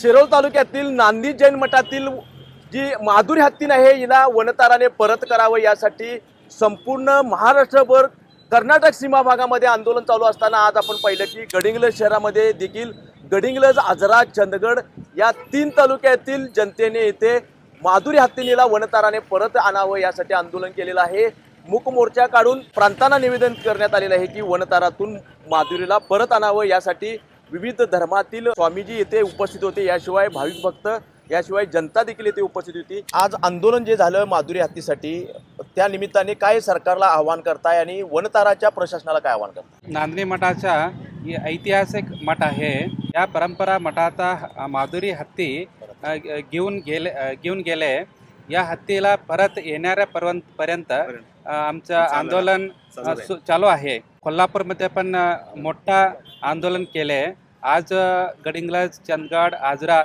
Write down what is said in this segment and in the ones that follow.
शिरोळ तालुक्यातील नांदी जैन मठातील जी माधुरी हत्तीन आहे हिला वनताराने परत करावं यासाठी संपूर्ण महाराष्ट्रभर कर्नाटक सीमा भागामध्ये आंदोलन चालू असताना आज आपण पाहिलं की गडिंग्लज शहरामध्ये देखील गडिंग्लज आजरा चंदगड या तीन तालुक्यातील जनतेने येथे माधुरी हत्तीनीला वनताराने परत आणावं यासाठी आंदोलन केलेलं आहे. मूक मोर्चा काढून प्रांतांना निवेदन करण्यात आलेलं आहे की वनतारातून माधुरीला परत आणावं यासाठी विविध धर्मातील स्वामीजी येथे उपस्थित होते. याशिवाय भाविक भक्त याशिवाय जनता देखील येथे उपस्थित होती. आज आंदोलन जे झालं माधुरी हत्तीसाठी त्या निमित्ताने काय सरकारला आव्हान करताय आणि वनताराच्या प्रशासनाला काय आव्हान करताय? नांदणी मठाचा ही ऐतिहासिक मठ आहे. या परंपरा मठाचा माधुरी हत्ती घेऊन गेले घेऊन गेले. या हत्तीला परत येणाऱ्या पर्यंत आमचं आंदोलन चालू आहे. कोल्हापूरमध्ये पण मोठा आंदोलन केले आज अ, गडिंग्लज चंदगड आजरा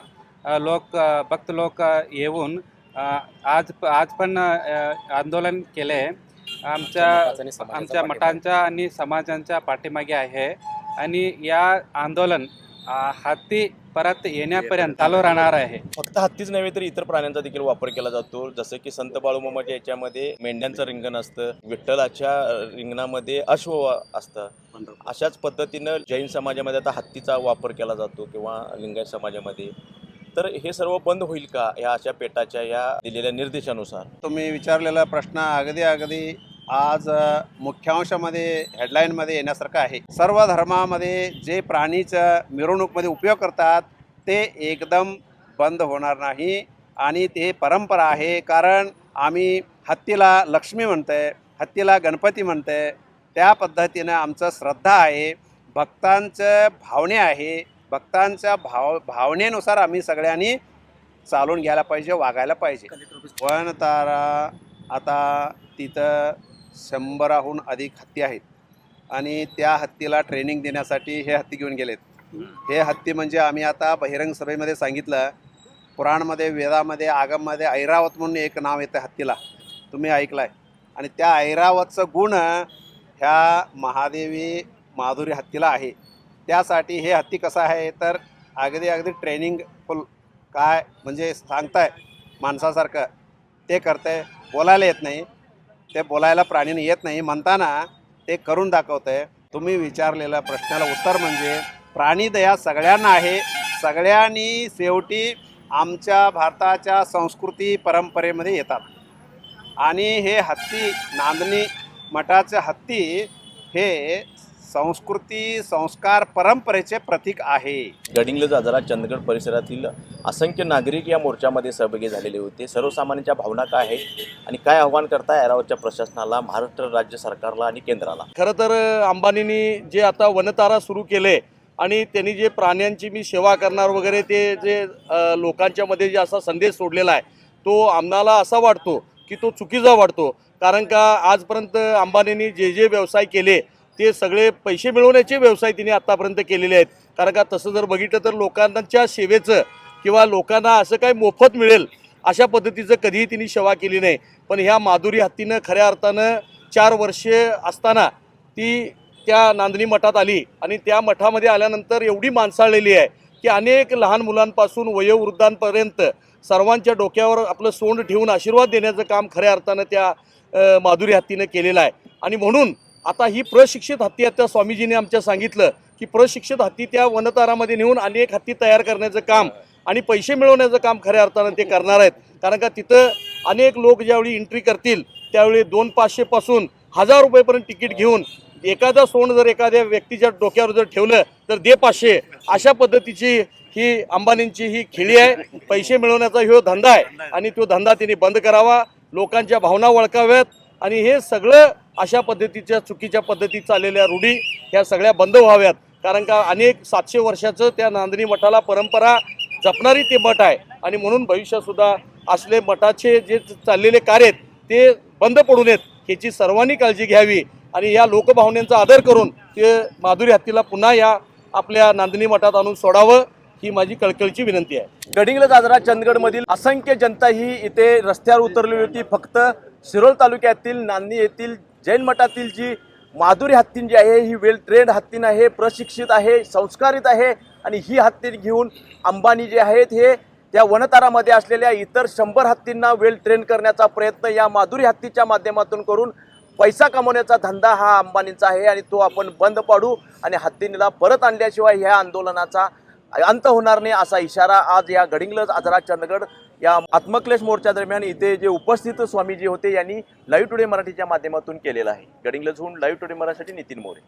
लोक भक्त लोक येऊन आज आज पण आंदोलन केले आमच्या आमच्या मठांच्या आणि समाजांच्या पाठीमागे आहे. आणि या आंदोलन हत्ती परत येण्यापर्यंत चालू राहणार आहे. फक्त हत्तीच नव्हे तर इतर प्राण्यांचा देखील वापर केला जातो. जसं की संत बाळूमामाच्या याच्यामध्ये मेंढ्यांचं रिंगण असतं विठ्ठलाच्या रिंगणामध्ये अश्व असतं. अशाच पद्धतीनं जैन समाजामध्ये आता हत्तीचा वापर केला जातो किंवा लिंगायत समाजामध्ये. तर हे सर्व बंद होईल का या अशा पेटाच्या या दिलेल्या निर्देशानुसार? तुम्ही विचारलेला प्रश्न अगदी अगदी आज मुख्यांशामध्ये हेडलाईनमध्ये येण्यासारखं आहे. सर्व धर्मामध्ये जे प्राणीचं मिरवणूकमध्ये उपयोग करतात ते एकदम बंद होणार नाही. आणि ते परंपरा आहे कारण आम्ही हत्तीला लक्ष्मी म्हणतोय हत्तीला गणपती म्हणतोय. त्या पद्धतीनं आमचं श्रद्धा आहे. भक्तांचं भावने आहे. भक्तांच्या भाव भावनेनुसार आम्ही सगळ्यांनी चालून घ्यायला पाहिजे वागायला पाहिजे. वन तारा आता तिथं शंभराहून अधिक हत्ती आहेत. आणि त्या हत्तीला ट्रेनिंग देण्यासाठी हे हत्ती घेऊन गेलेत. हे हत्ती म्हणजे आम्ही आता बहिरंग सभेमध्ये सांगितलं पुराणमध्ये वेदामध्ये आगममध्ये ऐरावत म्हणून एक नाव येतं हत्तीला. तुम्ही ऐकलाय. आणि त्या ऐरावतचं गुण ह्या महादेवी माधुरी हत्तीला आहे. त्यासाठी हे हत्ती कसं आहे? तर अगदी अगदी ट्रेनिंग फुल काय म्हणजे सांगताय माणसासारखं. ते करतंय. बोलायला येत नाही. ते बोलायला प्राणीने येत नाही. म्हणताना ते करून दाखवतंय. तुम्ही विचारलेल्या प्रश्नाला उत्तर म्हणजे प्राणीदया सगळ्यांना आहे. सगळ्यांनी शेवटी आमच्या भारताच्या संस्कृती परंपरेमध्ये येतात. आणि हे हत्ती नांदणी मठाचे हत्ती हे संस्कृती संस्कार परंपरेचे प्रतीक आहे. गडिंग्लज आजारा चंदगड परिसरातील असंख्य नागरिक या मोर्चामध्ये सहभागी झालेले होते. सर्वसामान्यांच्या भावना काय आहेत आणि काय आव्हान करताय ऐरावतच्या प्रशासनाला महाराष्ट्र राज्य सरकारला आणि केंद्राला? खरं तर अंबानींनी जे आता वनतारा सुरू केले आणि त्यांनी जे प्राण्यांची मी सेवा करणार वगैरे ते जे अ, लोकांच्या मध्ये जे असा संदेश सोडलेला आहे तो आम्हाला असा वाटतो की तो चुकीचा वाटतो. कारण का आजपर्यंत अंबानींनी जे जे व्यवसाय केले ते सगळे पैसे मिळवण्याचे व्यवसाय तिने आत्तापर्यंत केलेले आहेत. कारण का तसं जर बघितलं तर लोकांच्या सेवेचं किंवा लोकांना असं काही मोफत मिळेल अशा पद्धतीचं कधीही तिने सेवा केली नाही. पण ह्या माधुरी हत्तीनं खऱ्या अर्थानं चार वर्षे असताना ती त्या नांदणी मठात आली आणि त्या मठामध्ये आल्यानंतर एवढी माणसाळलेली आहे की अनेक लहान मुलांपासून वयोवृद्धांपर्यंत सर्वांच्या डोक्यावर आपलं सोंड ठेवून आशीर्वाद देण्याचं काम खऱ्या अर्थानं त्या माधुरी हत्तीनं केलेलं आहे. आणि म्हणून आता ही प्रशिक्षित हत्ती आता स्वामीजीने आमच्या सांगितलं की प्रशिक्षित हत्ती त्या वनतारामध्ये नेऊन अनेक हत्ती तयार करण्याचं काम आणि पैसे मिळवण्याचं काम खऱ्या अर्थानं ते करणार आहेत. कारण का तिथं अनेक लोक ज्यावेळी एंट्री करतील त्यावेळी दोन पाचशेपासून हजार रुपयेपर्यंत तिकीट घेऊन एखादा सोंड जर एखाद्या व्यक्तीच्या डोक्यावर जर ठेवलं तर दे पाचशे. अशा पद्धतीची ही अंबानींची ही खेळी आहे. पैसे मिळवण्याचा ह्यो धंदा आहे आणि तो धंदा त्यांनी बंद करावा. लोकांच्या भावना वळकाव्यात आणि हे सगळं अशा पद्धतीच्या चुकीच्या पद्धतीत चाललेल्या रूढी ह्या सगळ्या बंद व्हाव्यात. कारण का अनेक सातशे वर्षाचं त्या नांदणी मठाला परंपरा जपणारी ते मठ आहे. आणि म्हणून भविष्यसुद्धा असले मठाचे जे चाललेले कार्य आहेत ते बंद पडू नयेत ह्याची सर्वांनी काळजी घ्यावी. आणि या लोकभावनेचा आदर करून ते माधुरी हत्तीला पुन्हा या आपल्या नांदणी मठात आणून सोडावं. ही माझी कळकळीची विनंती आहे. गडिंग्लज आजरा चंदगडमधील असंख्य जनता ही इथे रस्त्यावर उतरली होती. फक्त शिरोळ तालुक्यातील नांदी येथील जैन मठातील जी माधुरी हत्तीन जी आहे ही वेल ट्रेंड हत्तीन आहे प्रशिक्षित आहे संस्कारित आहे आणि ही हत्ती घेऊन अंबानी जे आहेत हे त्या वनतारामध्ये असलेल्या इतर शंभर हत्तींना वेल ट्रेन करण्याचा प्रयत्न या माधुरी हत्तीच्या माध्यमातून करून पैसा कमवण्याचा धंदा हा अंबानींचा आहे आणि तो आपण बंद पाडू आणि हत्तीनीला परत आणल्याशिवाय ह्या आंदोलनाचा अंत होणार नाही असा इशारा आज या गडिंगलज आजरा चंदगड या आत्मक्लेश मोर्चा दरम्यान इथे जे उपस्थित स्वामीजी होते यांनी लाईव्ह टुडे मराठीच्या माध्यमातून केलेला आहे. गडिंग्लजहून लाईव्ह टुडे मराठीसाठी नितीन मोरे.